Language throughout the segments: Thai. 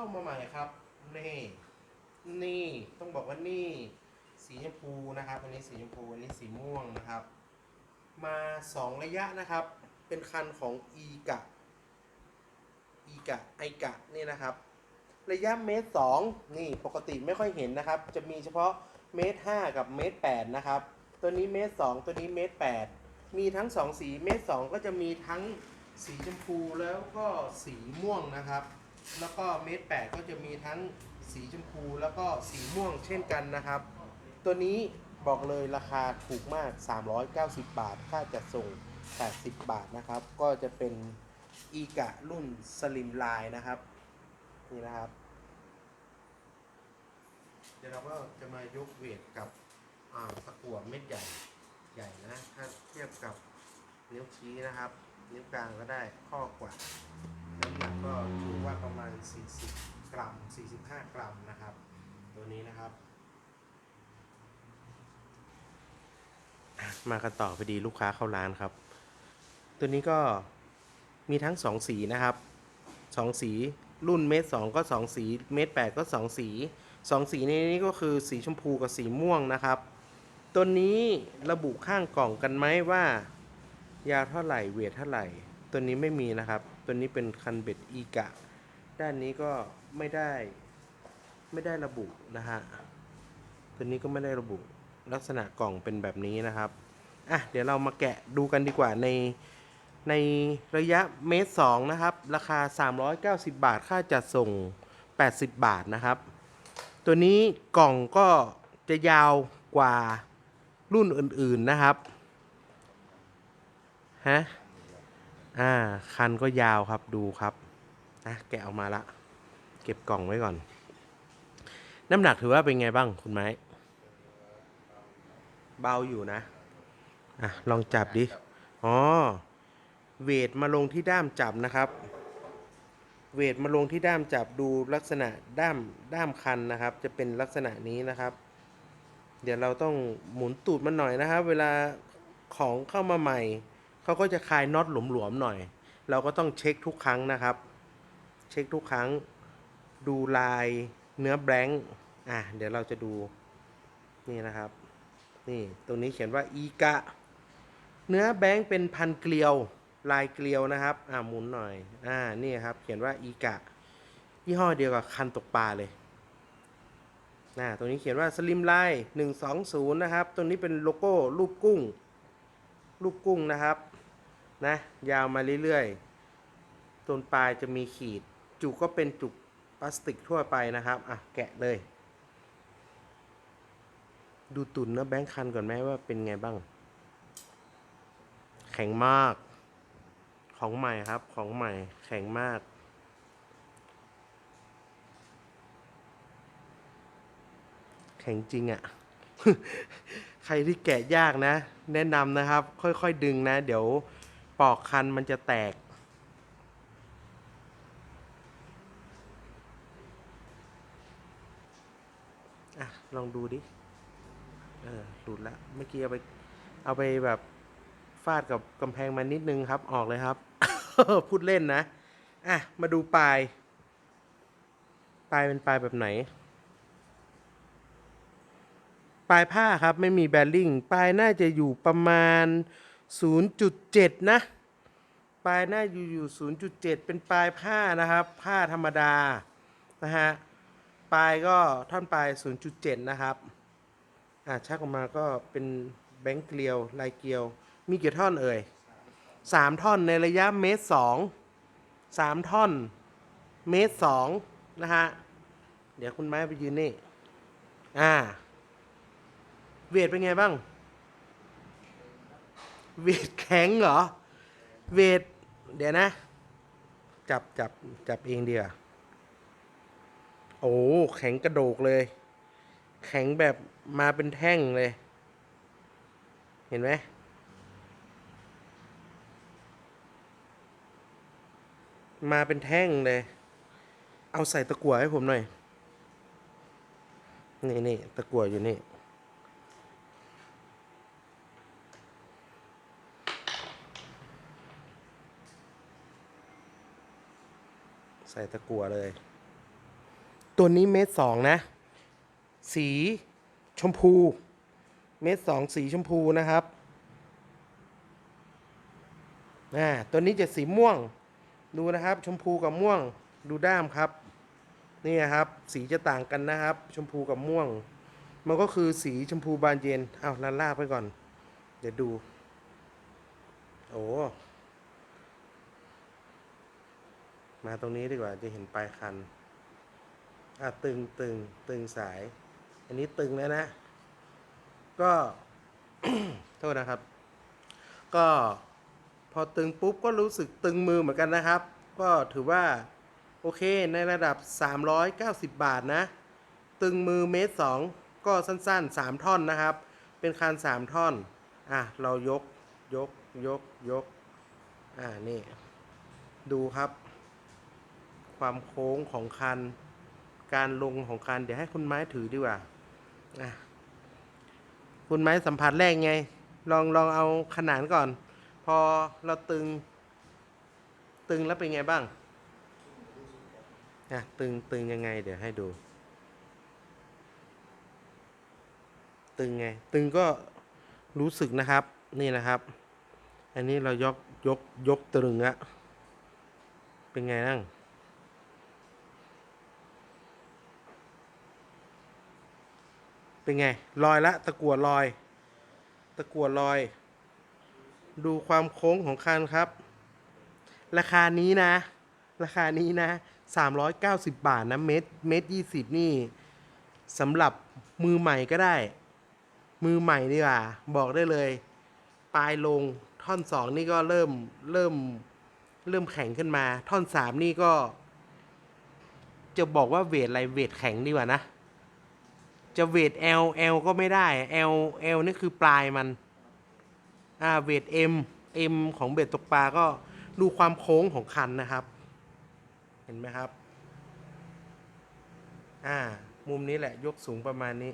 เข้ามาใหม่ครับ นี่ นี่ ต้องบอกว่านี่ สีชมพูนะครับ อันนี้สีชมพูอันนี้สีม่วงนะครับ มาสองระยะนะครับ เป็นคันของอีกะอีกะไอกะนี่นะครับ ระยะเมตรสองนี่ปกติไม่ค่อยเห็นนะครับ จะมีเฉพาะเมตรห้ากับเมตรแปดนะครับ ตัวนี้เมตรสองตัวนี้เมตรแปดมีทั้งสองสีเมตรสองก็จะมีทั้งสีชมพูแล้วก็สีม่วงนะครับ แล้วก็เมตรแปดก็จะมีทั้งสีชมพูแล้วก็สีม่วงเช่นกันนะครับ ตัวนี้บอกเลยราคาถูกมาก 390 บาท ค่าจัดส่ง 80 บาทนะครับ ก็จะเป็นอีกะรุ่นสลิมไลน์นะครับ นี่นะครับ เดี๋ยวเราก็จะมายกเวทกับอ่าตะกั่วเม็ดใหญ่ใหญ่นะ ถ้าเทียบกับนิ้วชี้นะครับ นิ้วกลางก็ได้ข้อกว่า หนักก็ถือว่าประมาณ 40 กรัม 45 กรัมนะครับ ตัวนี้นะครับมากันต่อพอดีลูกค้าเข้าร้านครับ ตัวนี้ก็มีทั้ง 2 สีนะครับ 2 สีรุ่นเมตรสองก็ 2 สีเมตรแปดก็ 2 สี 2 สีในนี้ก็คือสีชมพูกับสีม่วงนะครับ ตัวนี้ระบุข้างกล่องกันไหมว่า ยาวเท่าไหร่เวทเท่าไหร่ ตัวนี้ไม่มีนะครับ ตัวนี้เป็นคันเบ็ดอีกะ ด้านนี้ก็ไม่ได้ไม่ได้ระบุนะฮะ ตัวนี้ก็ไม่ได้ระบุลักษณะกล่องเป็นแบบนี้นะครับอะเดี๋ยวเรามาแกะดูกันดีกว่าในในระยะเมตรสองนะครับ ราคา 390 บาทค่าจัดส่ง 80 บาทนะครับ ตัวนี้กล่องก็จะยาวกว่ารุ่นอื่นๆนะครับฮะ อ่า คันก็ยาวครับดูครับอะแกะออกมาละ เก็บกล่องไว้ก่อน น้ำหนักถือว่าเป็นไงบ้างคุณไม้ เบาอยู่นะ อะ ลองจับดิ อ๋อ เวทมาลงที่ด้ามจับนะครับ เวทมาลงที่ด้ามจับดูลักษณะด้ามด้ามคันนะครับ จะเป็นลักษณะนี้นะครับ เดี๋ยวเราต้องหมุนตูดมันหน่อยนะครับ เวลาของเข้ามาใหม่ เขาก็จะคลายน็อตหลวมๆหน่อย เราก็ต้องเช็คทุกครั้งนะครับ เช็คทุกครั้ง ดูลายเนื้อแบงค์อะเดี๋ยวเราจะดูนี่นะครับ นี่ตรงนี้เขียนว่าอีกะ เนื้อแบงค์เป็นพันเกลียว ลายเกลียวนะครับ อ่าหมุนหน่อย อ่านี่ครับ เขียนว่าอีกะยี่ห้อเดียวกับคันตกปลาเลยนะตรงนี้เขียนว่าสลิมไลน์หนึ่งสองศูนย์นะครับ ตรงนี้เป็นโลโก้รูปกุ้ง รูปกุ้งนะครับ นะยาวมาเรื่อยๆต้นปลายจะมีขีด จุกก็เป็นจุกพลาสติกทั่วไปนะครับ อะ แกะเลย ดูตุนเนื้อแบงค์คันก่อนไหมว่าเป็นไงบ้าง แข็งมาก ของใหม่ครับ ของใหม่ แข็งมาก แข็งจริงอะ่ะ ใครที่แกะยากนะ แนะนำนะครับ ค่อยๆดึงนะ เดี๋ยว ปอกคันมันจะแตก อะ ลองดูดิ เออ หลุดละเมื่อกี้เอาไป เอาไปแบบฟาดกับกำแพงมานิดนึงครับ ออกเลยครับ พูดเล่นนะ อะ มาดูปลาย ปลายเป็นปลายแบบไหนปลายผ้าครับ ไม่มีแบลลิงปลายน่าจะอยู่ประมาณ 0.7 นะ ปลายน่าอยู่อยู่ 0.7 เป็นปลายผ้านะครับ ผ้าธรรมดา นะฮะ ปลายก็ท่อนปลาย 0.7 นะครับ อ่าชักออกมาก็เป็นแบงค์เกลียว ลายเกลียว มีกี่ท่อนเอ่ยสามท่อนในระยะเมตรสองสามท่อน เมตรสองนะฮะ เดี๋ยวคุณไม้ไปยืนนี่ อ่า เวทเป็นไงบ้าง เวทแข็งเหรอ เวท เดี๋ยวนะ จับจับจับเองเดีกว่าโอ้แข็งกระโดกเลย แข็งแบบมาเป็นแท่งเลย เห็นไหมมาเป็นแท่งเลย เอาใส่ตะกั่วให้ผมหน่อย นี่นี่ตะกั่วอยู่นี่ ส่ตะกั่วเลย ตัวนี้เมตรสองนะ สีชมพู เมตรสองสีชมพูนะครับอ่าตัวนี้จะสีม่วง ดูนะครับ ชมพูกับม่วง ดูด้ามครับ นี่ครับ สีจะต่างกันนะครับ ชมพูกับม่วง มันก็คือสีชมพูบานเย็น เอาลาลาไปก่อน เดี๋ยวดู โอ้ มาตรงนี้ดีกว่าจะเห็นปลายคันอะตึงตึงตึงสาย อันนี้ตึงแล้วนะ ก็โทษนะครับ ก็พอตึงปุ๊บก็รู้สึกตึงมือเหมือนกันนะครับ ก็ถือว่าโอเคในระดับ 390 บาทนะ ตึงมือเมตรสองก็สั้นๆ 3 ท่อนนะครับ เป็นคัน3 ท่อน อะ เรายกยกยกยก อ่า นี่ ดูครับ ความโค้งของคัน การลงของคัน เดี๋ยวให้คุณไม้ถือดีกว่าคุณไม้สัมผัสแรกไง ลองลองเอาขนานก่อน พอเราตึง ตึงแล้วเป็นไงบ้างอะตึงตึงยังไง เดี๋ยวให้ดู ตึงไง ตึงก็รู้สึกนะครับ นี่นะครับ อันนี้เรายกยกยกตึงอะเป็นไงนั่ง เป็นไงลอยละตะกั่วลอย ตะกั่วลอย ดูความโค้งของคันครับ ราคานี้นะ ราคานี้นะ 390 บาทนะเมตรเมตรยี่สิบนี่สำหรับมือใหม่ก็ได้ มือใหม่ดีกว่า บอกได้เลย ปลายลงท่อนสองนี่ก็เริ่มเริ่มเริ่มแข็งขึ้นมา ท่อนสามนี่ก็ จะบอกว่าเวทอะไรเวทแข็งดีกว่านะ จะเวท L L ก็ไม่ได้ L L นี่คือปลายมัน อ่า เวท M M ของเบ็ดตกปลาก็ดูความโค้งของคันนะครับ เห็นไหมครับ อ่า มุมนี้แหละยกสูงประมาณนี้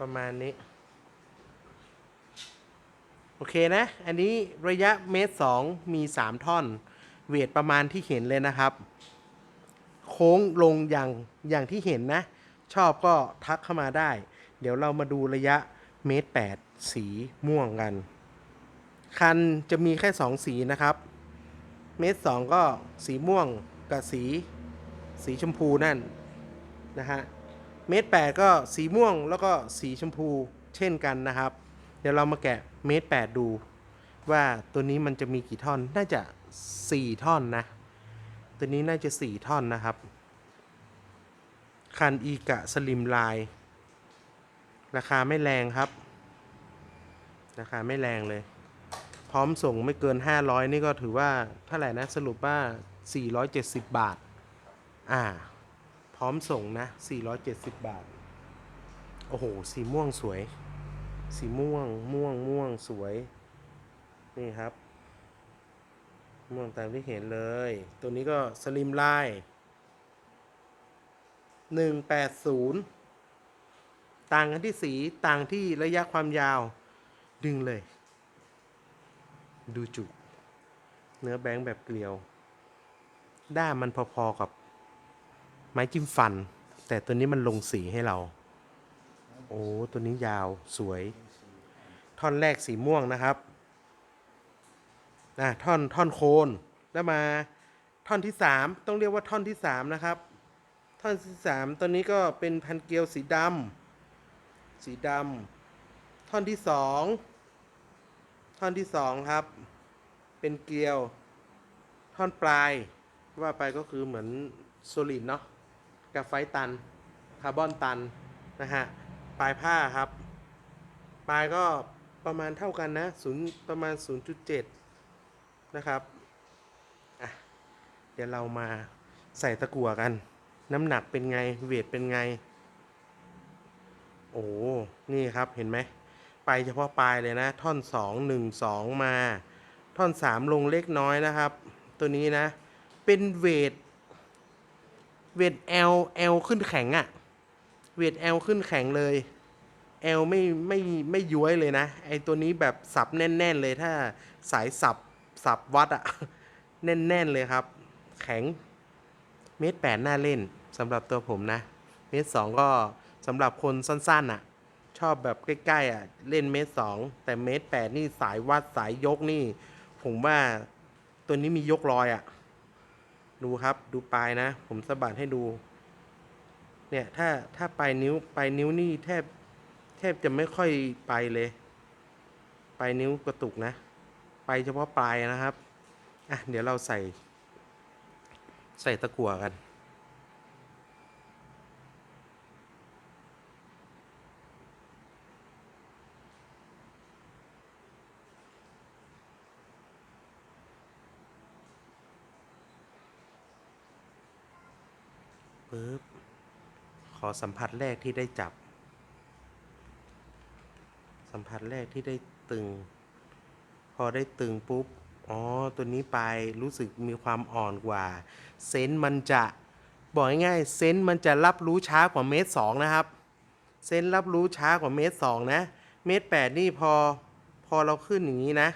ประมาณนี้ โอเคนะ อันนี้ระยะเมตรสองมี3ท่อน เวทประมาณที่เห็นเลยนะครับ โค้งลงอย่างอย่างที่เห็นนะ ชอบก็ทักเข้ามาได้ เดี๋ยวเรามาดูระยะเมตรแปดสีม่วงกัน คันจะมีแค่สองสีนะครับ เมตรสองก็สีม่วงกับสีสีชมพูนั่นนะฮะเมตรแปดก็สีม่วงแล้วก็สีชมพูเช่นกันนะครับ เดี๋ยวเรามาแกะเมตรแปดดู ว่าตัวนี้มันจะมีกี่ท่อนน่าจะสี่ท่อนนะ ตัวนี้น่าจะสี่ท่อนนะครับ คันอีกะสลิมไลน์ราคาไม่แรงครับ ราคาไม่แรงเลย พร้อมส่งไม่เกิน 500 นี่ก็ถือว่าเท่าไหร่นะสรุปว่า 470 บาท อ่า พร้อมส่งนะ 470 บาท โอ้โห สีม่วงสวย สีม่วง ม่วง ม่วงสวย นี่ครับ ม่วงตามที่เห็นเลย ตัวนี้ก็สลิมไลน์180 ต่างกันที่สีต่างที่ระยะความยาวดึงเลย ดูจุกเนื้อแบงค์แบบเกลียว ด้ามมันพอๆกับไม้จิ้มฟัน แต่ตัวนี้มันลงสีให้เรา โอ้ ตัวนี้ยาวสวย ท่อนแรกสีม่วงนะครับ อะท่อนท่อนโคนแล้วมาท่อนที่สามต้องเรียกว่าท่อนที่สามนะครับ ท่อนที่สามตัวนี้ก็เป็นพันเกลียวสีดำสีดำท่อนที่สองท่อนที่สองครับ เป็นเกลียว ท่อนปลาย ว่าไปก็คือเหมือนโซลิดเนาะกราไฟต์ตัน คาร์บอนตัน นะฮะ ปลายผ้าครับ ปลายก็ประมาณเท่ากันนะศูนย์ประมาณ 0.7 นะครับเดี๋ยวเรามาใส่ตะกั่วกัน น้ำหนักเป็นไง เวทเป็นไง โอ้ นี่ครับเห็นไหม ไปเฉพาะปลายเลยนะ ท่อน 2 1 2 มา ท่อน 3 ลงเล็กน้อยนะครับ ตัวนี้นะ เป็นเวท เวท L L ขึ้นแข็งอะเวท L ขึ้นแข็งเลย L ไม่ไม่ไม่ย้วยเลยนะ ไอตัวนี้แบบสับแน่น ๆ เลยถ้าสายสับ สับวัดอะแน่น ๆ เลยครับ แข็งเมตรแปดน่าเล่นสำหรับตัวผมนะ เมตรสองก็สำหรับคนสั้นๆอะชอบแบบใกล้ๆอะเล่นเมตรสองแต่เมตรแปดนี่สายวัดสายยกนี่ ผมว่าตัวนี้มียกลอยอะดูครับดูปลายนะ ผมสะบัดให้ดูเนี่ยถ้าถ้าปลายนิ้วปลายนิ้วนี่แทบแทบจะไม่ค่อยไปเลย ปลายนิ้วกระตุกนะ ไปเฉพาะปลายนะครับอะเดี๋ยวเราใส่ ใส่ตะกั่วกันปึ๊บขอสัมผัสแรกที่ได้จับ สัมผัสแรกที่ได้ตึง พอได้ตึงปุ๊บ อ๋อ ตัวนี้ไปรู้สึกมีความอ่อนกว่า เซนส์มันจะ บอกง่ายๆเซนส์มันจะรับรู้ช้ากว่าเมตรสองนะครับ เซนส์รับรู้ช้ากว่าเมตรสองนะ เมตรแปดนี่พอ พอเราขึ้นอย่างนี้นะ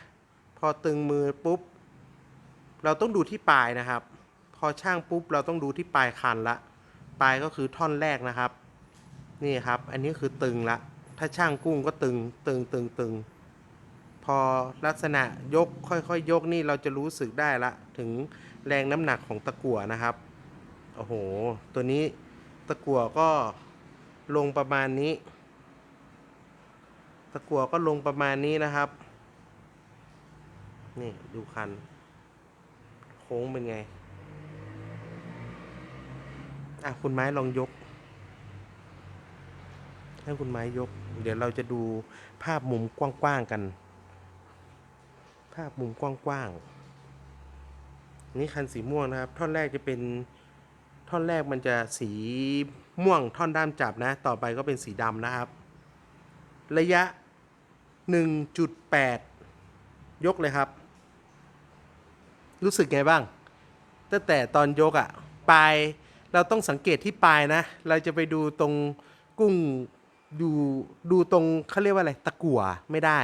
พอตึงมือปุ๊บ เราต้องดูที่ปลายนะครับ พอช่างปุ๊บเราต้องดูที่ปลายคันละ ปลายก็คือท่อนแรกนะครับ นี่ครับ อันนี้คือตึงละ ถ้าช่างกุ้งก็ตึง ตึง ตึง ตึง พอลักษณะยกค่อยๆยกนี่เราจะรู้สึกได้ละ ถึงแรงน้ำหนักของตะกั่วนะครับ โอ้โห ตัวนี้ตะกั่วก็ลงประมาณนี้ ตะกั่วก็ลงประมาณนี้นะครับ นี่ดูคัน โค้งเป็นไง อะคุณไม้ลองยก ให้คุณไม้ยก เดี๋ยวเราจะดูภาพมุมกว้างๆกัน ภาพมุมกว้างๆนี่คันสีม่วงนะครับ ท่อนแรกจะเป็นท่อนแรกมันจะสีม่วงท่อนด้ามจับนะ ต่อไปก็เป็นสีดำนะครับ ระยะ 1.8 ยกเลยครับ รู้สึกไงบ้าง ตั้งแต่ตอนยกอะ่ะปลายเราต้องสังเกตที่ปลายนะ เราจะไปดูตรงกุ้งดูดูตรงเขาเรียกว่าอะไรตะกั่วไม่ได้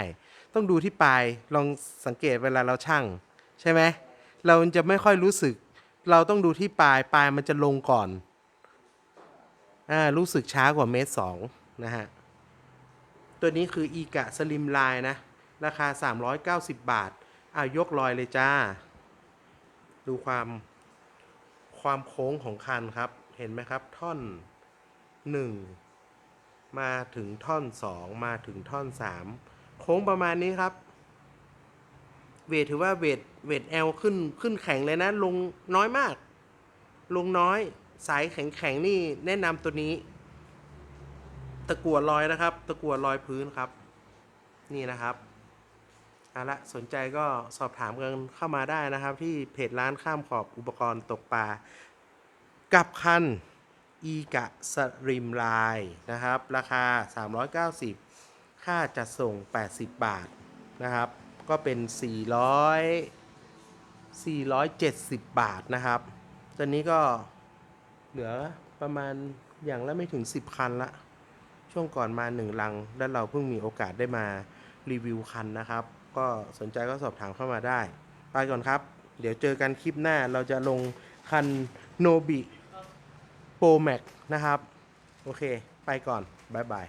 ต้องดูที่ปลายลองสังเกตเวลาเราช่างใช่ไหมเราจะไม่ค่อยรู้สึก เราต้องดูที่ปลายปลายมันจะลงก่อนอ่ารู้สึกช้ากว่าเมตรสองนะฮะตัวนี้คืออีกะสลิมไลน์นะ ราคา 390 บาทอ่ายกลอยเลยจ้า ดูความความโค้งของคันครับ เห็นไหมครับ ท่อน 1 มาถึงท่อน 2 มาถึงท่อน 3 โค้งประมาณนี้ครับ เวทถือว่าเวทเวทแอลขึ้นขึ้นแข็งเลยนะ ลงน้อยมาก ลงน้อยสายแข็งแข็งๆนี่แนะนำตัวนี้ ตะกั่วลอยนะครับ ตะกั่วลอยพื้นครับ นี่นะครับเอาละสนใจก็สอบถามกันเข้ามาได้นะครับ ที่เพจร้านข้ามขอบอุปกรณ์ตกปลากับคันอีกะสริมลายนะครับ ราคา 390 ค่าจัดส่ง 80 บาทนะครับ ก็เป็น 400 470 บาทนะครับ ตอนนี้ก็เหลือประมาณอย่างละไม่ถึง 10 คันละ ช่วงก่อนมาหนึ่งลัง แล้วเราเพิ่งมีโอกาสได้มารีวิวคันนะครับ ก็สนใจก็สอบถามเข้ามาได้ ไปก่อนครับ เดี๋ยวเจอกันคลิปหน้าเราจะลงคันโนบิโปรแม็กนะครับ โอเค ไปก่อน บ๊ายบาย